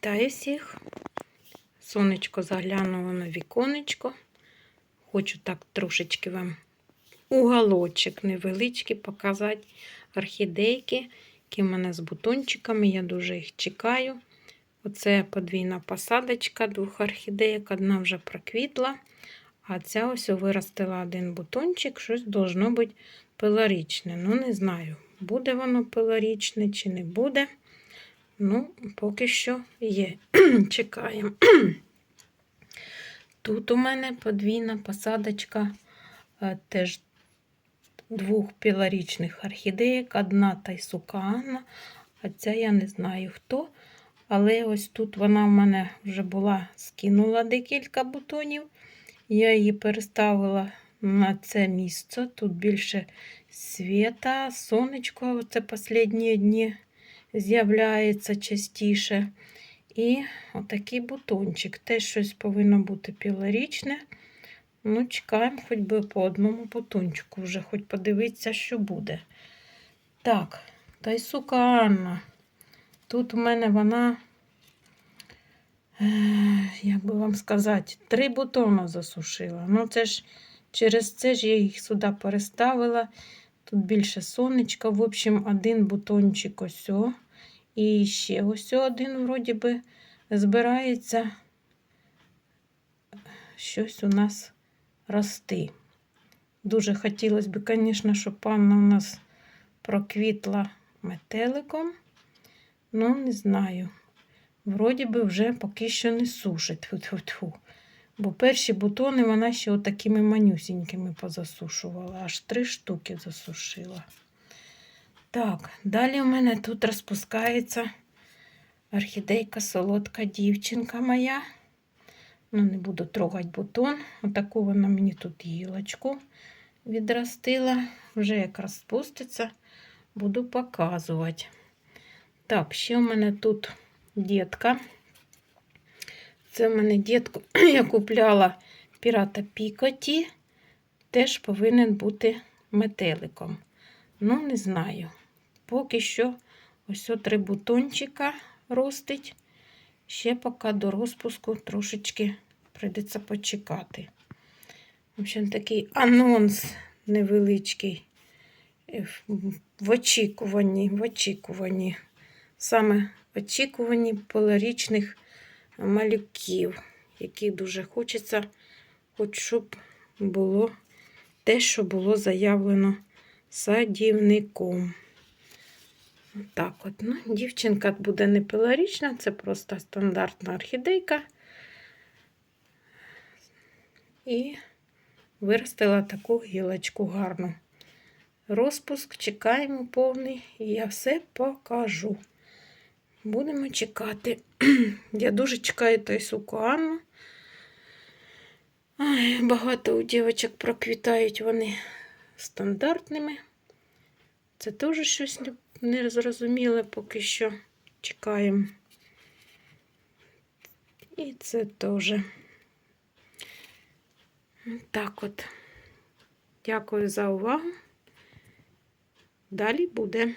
Вітаю всіх. Сонечко заглянуло на віконечко. Хочу так трошечки вам уголочок невеличкий показати орхідейки, які в мене з бутончиками. Я дуже їх чекаю. Оце подвійна посадочка двох орхідеїк. Одна вже проквітла, а ця ось виростила один бутончик, щось должно бути пилорічне. Ну, не знаю, буде воно пилорічне чи не буде. Ну, поки що є. Чекаємо. Тут у мене подвійна посадочка е, теж двох пілорічних орхідеїк. Одна тайсукана, а ця я не знаю хто. Але ось тут вона в мене вже була, скинула декілька бутонів. Я її переставила на це місце. Тут більше світа, сонечко, це останні дні з'являється частіше. І отакий бутончик. Теж щось повинно бути пілорічне. Ну, чекаємо хоч би по одному бутончику, вже хоч подивитися, що буде. Так, та й сука Анна. Тут у мене вона, як би вам сказати, три бутони засушила. Ну, це ж через це ж я їх сюди переставила. Тут більше сонечка. В общем, один бутончик ось. І ще ось один, вроді би, збирається щось у нас рости. Дуже хотілося б, звісно, щоб панна у нас проквітла метеликом. Ну, не знаю. Вроді би вже поки що не сушить. Фу -фу -фу. Бо перші бутони вона ще отакими манюсінькими позасушувала, аж три штуки засушила. Так, далі у мене тут розпускається орхідейка солодка дівчинка моя. Ну, не буду трогати бутон. Отаку вона мені тут гілочку відростила. Вже як розпуститься, буду показувати. Так, ще у мене тут дітка. Це в мене дітку я купляла пірата Пікоті, теж повинен бути метеликом. Ну, не знаю. Поки що ось три бутончика ростить. Ще поки до розпуску трошечки прийдеться почекати. В общем, такий анонс невеличкий в очікуванні, в очікуванні. Саме в очікуванні поларічних малюків, які дуже хочеться, хоч щоб було те, що було заявлено садівником. Так от, ну, дівчинка буде не пилорічна, це просто стандартна орхідейка. І виростила таку гілочку гарну. Розпуск чекаємо повний, і я все покажу. Будемо чекати. Я дуже чекаю той сукуану. Багато у дівчаток проквітають вони стандартними. Це теж щось незрозуміле, поки що чекаємо. І це теж. Так от. Дякую за увагу. Далі буде.